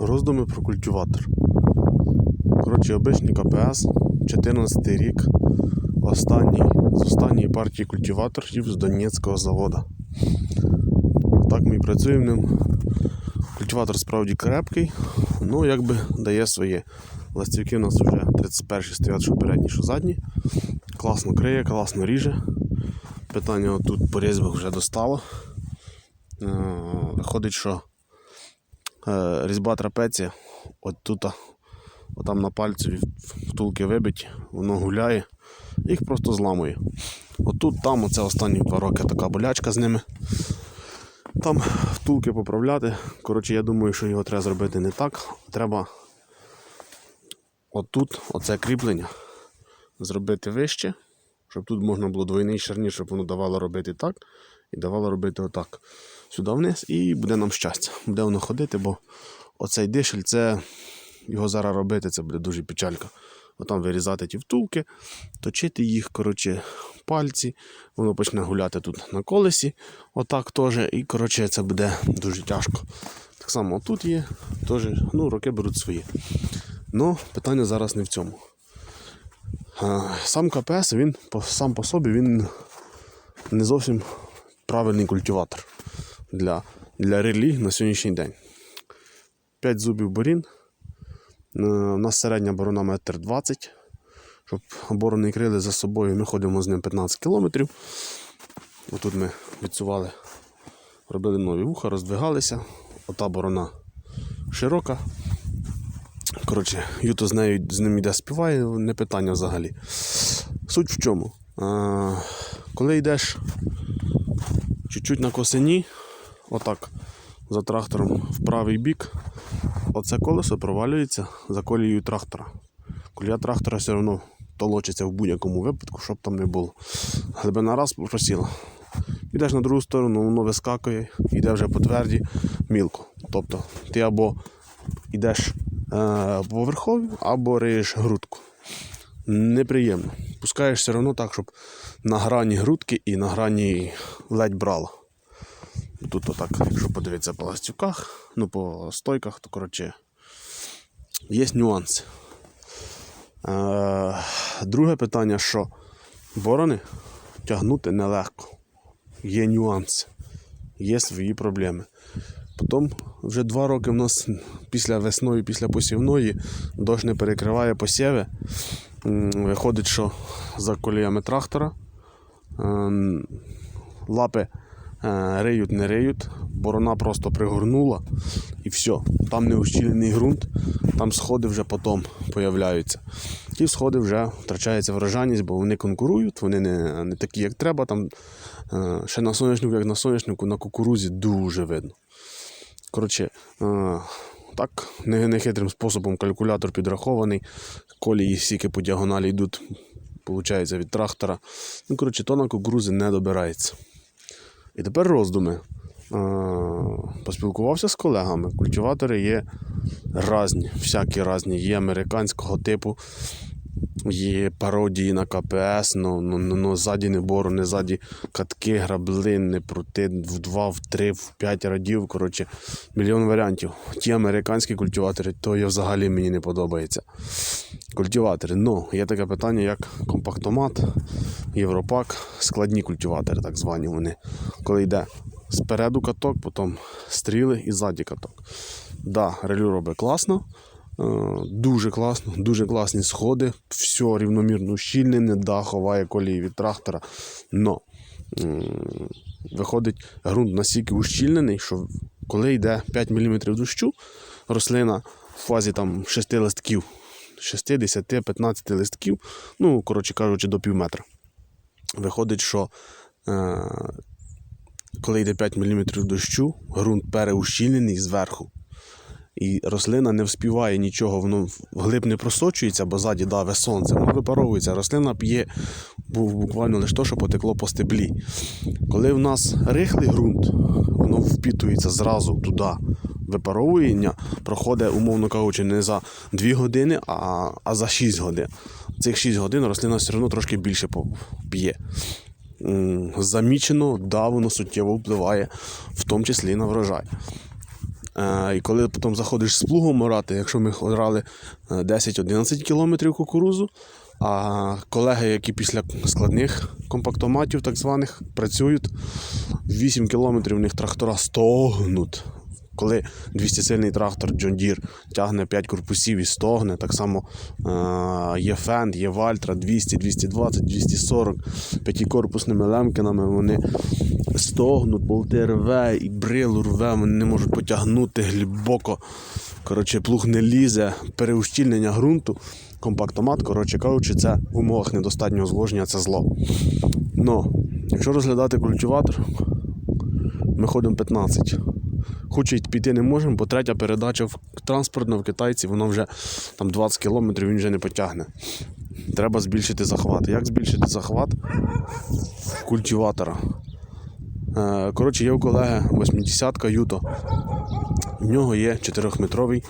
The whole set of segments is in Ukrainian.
Роздуми про культиватор. Коротше, обичний КПС, 14 рік. Останній, з останньої партії культиваторів з Донецького заводу. Так ми і працюємо ним. Культиватор справді крепкий, ну якби дає своє. Ластівки у нас вже 31 стоять, що передні, що задні. Класно криє, класно ріже. Питання отут по різьбах вже достало. Е, Виходить, що різьба трапеція, от тут, отам на пальці втулки вибиті, воно гуляє, їх просто зламує. Отут, там, оце останні два роки така болячка з ними. Там втулки поправляти. Коротше, я думаю, що його треба зробити не так. Треба отут, оце кріплення, зробити вище, щоб тут можна було двойний шарнір, щоб воно давало робити так і давало робити отак. Сюди вниз, і буде нам щастя. Буде воно ходити, бо оцей дишель, це його зараз робити, це буде дуже печалька. Отам вирізати ті втулки, точити їх, коротше, пальці, воно почне гуляти тут на колесі, отак теж. І коротше, це буде дуже тяжко. Так само тут є, теж, ну, роки беруть свої. Ну, питання зараз не в цьому. Сам КПС, він сам по собі він не зовсім правильний культиватор для, для релі на сьогоднішній день. 5 зубів борін. Е, У нас середня борона метр 20. Щоб борони крили за собою, ми ходимо з ним 15 кілометрів. Отут ми відсували, робили нові вуха, роздвигалися. Ота борона широка. Коротше, Юто з нею з ним іде співає, не питання взагалі. Суть в чому? А, коли йдеш чуть-чуть на косині, отак, за трактором в правий бік, оце колесо провалюється за колією трактора. Колія трактора все одно толочиться в будь-якому випадку, щоб там не було. Глибина раз просіла. Йдеш на другу сторону, воно вискакує, йде вже по тверді мілко. Тобто ти або йдеш е, по або риєш грудку. Неприємно. Пускаєш все одно так, щоб на грані грудки і на грані ледь брало. Тут отак, якщо подивитися по ластюках, ну по стойках, то коротше є нюанси. Е, друге питання, що борони тягнути нелегко. Є нюанси, є свої проблеми. Потім вже два роки в нас після весної, після посівної дощ не перекриває посіви. Виходить, що за коліями трактора ем, лапи риють, не риють, борона просто пригорнула і все. Там не ущільнений ґрунт, там сходи вже потім появляються. Ті сходи вже втрачається врожайність, бо вони конкурують, вони не, не такі, як треба. Там, е, ще на соняшнику, як на соняшнику, на кукурузі дуже видно. Коротше, е, так, нехитрим способом калькулятор підрахований, колії стільки по діагоналі йдуть, виходить, від трактора. Ну, коротше, то на кукурузи не добирається. І тепер роздуми. Е, Поспілкувався з колегами. Культиватори є різні, всякі різні. Є американського типу, є пародії на КПС, ну, ну, ну ззаді не бору, не ззаді катки, грабли, не прути в два, в три, в п'ять радів. Коротше, мільйон варіантів. Ті американські культиватори, то я взагалі мені не подобається. Культиватори. Ну, є таке питання, як компактомат, Європак, складні культиватори, так звані вони. Коли йде спереду каток, потім стріли і ззаді каток. Да, релю робить класно. Е, Дуже класно, дуже класні сходи, все рівномірно ущільнене, да, ховає колії від трактора. Но виходить ґрунт настільки ущільнений, що коли йде 5 мм дощу, рослина в фазі там 6 листків, 6, 10, 15 листків, ну, коротше кажучи, до пів метра. Виходить, що е, коли йде 5 мм дощу, ґрунт переущільнений зверху. І рослина не вспіває нічого, воно вглиб не просочується, бо ззаді даве сонце, воно випаровується. Рослина п'є буквально лише то, що потекло по стеблі. Коли в нас рихлий ґрунт, воно впітується зразу туди. Випаровування проходить, умовно кажучи, не за 2 години, а, а за 6 годин. Цих 6 годин рослина все одно трошки більше п'є. Замічено, да, воно суттєво впливає, в тому числі на врожай. Е, і коли потім заходиш з плугом орати, якщо ми орали е, 10-11 кілометрів кукурузу, а колеги, які після складних компактоматів, так званих, працюють, 8 кілометрів у них трактора стогнуть. Коли 200-сильний трактор John Deere тягне 5 корпусів і стогне, так само е, є Fend, є Valtra 200, 220, 240, п'ятикорпусними лемкинами вони стогнуть, болти рве і брилу рве, вони не можуть потягнути глибоко. Коротше, плуг не лізе, переущільнення ґрунту, компактомат, коротше кажучи, це в умовах недостатнього зложення це зло. Но, якщо розглядати культиватор, ми ходимо 15. Хоч і піти не можемо, бо третя передача в транспортна в китайці, воно вже там 20 кілометрів він вже не потягне. Треба збільшити захват. Як збільшити захват? Культиватора. Е, Коротше, є у колеги 80-ка Юто. В нього є 4-метровий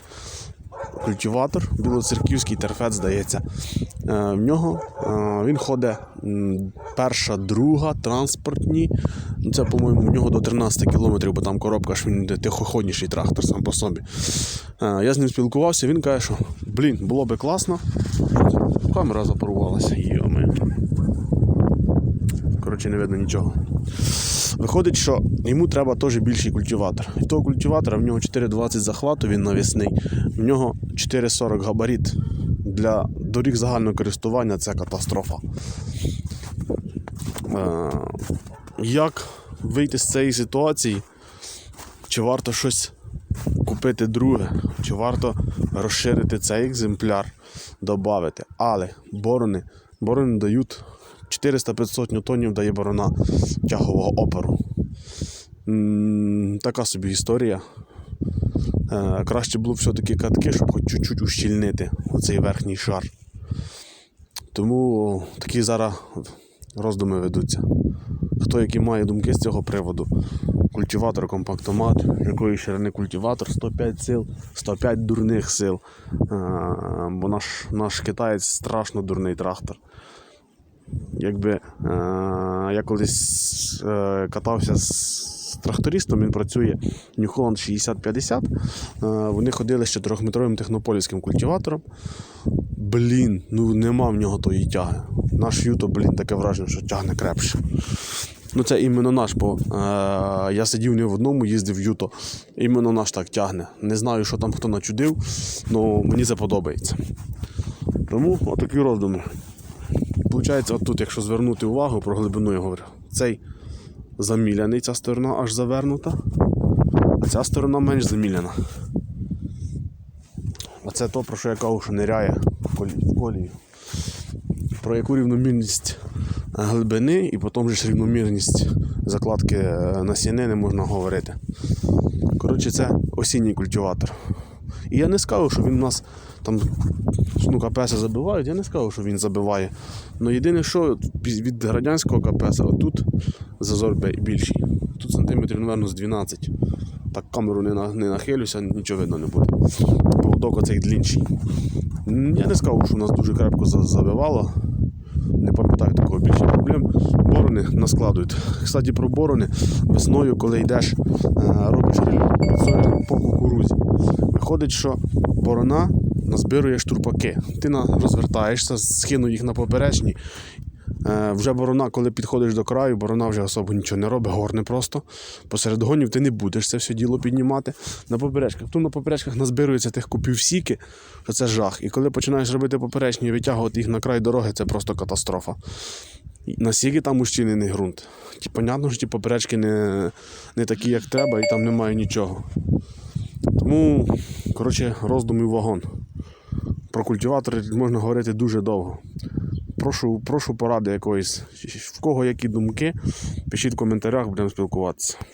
культиватор, білоцерківський терфет, здається. Е, В нього е, він ходить перша, друга, транспортні. Ну, Це, по-моєму, в нього до 13 кілометрів, бо там коробка ж він тихоходніший трактор сам по собі. Е, Я з ним спілкувався, він каже, що блін, було би класно. Камера запарувалася, йоми. Коротше, не видно нічого. Виходить, що йому треба теж більший культиватор. І того культиватора в нього 4,20 захвату, він навісний, в нього 4,40 габарит. Для доріг загального користування це катастрофа. Як вийти з цієї ситуації? Чи варто щось купити друге, чи варто розширити цей екземпляр, додати. Але борони, борони дають 400-500 ньютонів дає борона тягового опору. Така собі історія. Е, Краще було б все-таки катки, щоб хоч чуть-чуть ущільнити оцей верхній шар. Тому такі зараз роздуми ведуться. Хто які має думки з цього приводу? Культиватор, компактомат, якої ширини культиватор, 105 сил, 105 дурних сил. Е, Бо наш, наш китаєць страшно дурний трактор. Якби е, я колись е, катався з трактористом, він працює New Holland 6050. Е, вони ходили з 4-метровим технополівським культиватором. Блін, ну нема в нього тої тяги. Наш Юто, блін, таке враження, що тягне крепше. Ну це іменно наш, бо е, я сидів не в одному, їздив в Юто. Іменно наш так тягне. Не знаю, що там хто начудив, але мені це подобається. Тому отакі роздуми. Получається, от тут, якщо звернути увагу про глибину, я говорю, цей заміляний, ця сторона аж завернута, а ця сторона менш заміляна. Оце то, про що я кажу, що ниряє в колію. Про яку рівномірність глибини і потім ж рівномірність закладки е, насіни не можна говорити. Коротше, це осінній культиватор. І я не скажу, що він у нас там ну, КПС забивають, я не скажу, що він забиває. Ну єдине, що від радянського КПС, отут зазор більший. Тут сантиметрів, напевно, з 12. Так камеру не, не нахилюся, нічого видно не буде. Поводок оцей длінший. Я не скажу, що у нас дуже крепко забивало. Не пам'ятаю такого більше проблем. Борони наскладують. Кстати, про борони весною, коли йдеш, е, робиш рель по кукурузі. Виходить, що борона назбирує штурпаки. Ти розвертаєшся, скинув їх на поперечні. Е, вже борона, коли підходиш до краю, борона вже особо нічого не робить, горне просто. Посеред гонів ти не будеш це все діло піднімати. На поперечках. Тут на поперечках назбирується тих купів сіки, що це жах. І коли починаєш робити поперечні і витягувати їх на край дороги, це просто катастрофа. І Настільки там ущільнений ґрунт. Ті, понятно, що ті поперечки не, не такі, як треба, і там немає нічого. Тому, коротше, роздуми в вагон. Про культиватори можна говорити дуже довго. Прошу, прошу поради якоїсь. В кого які думки, пишіть в коментарях, будемо спілкуватися.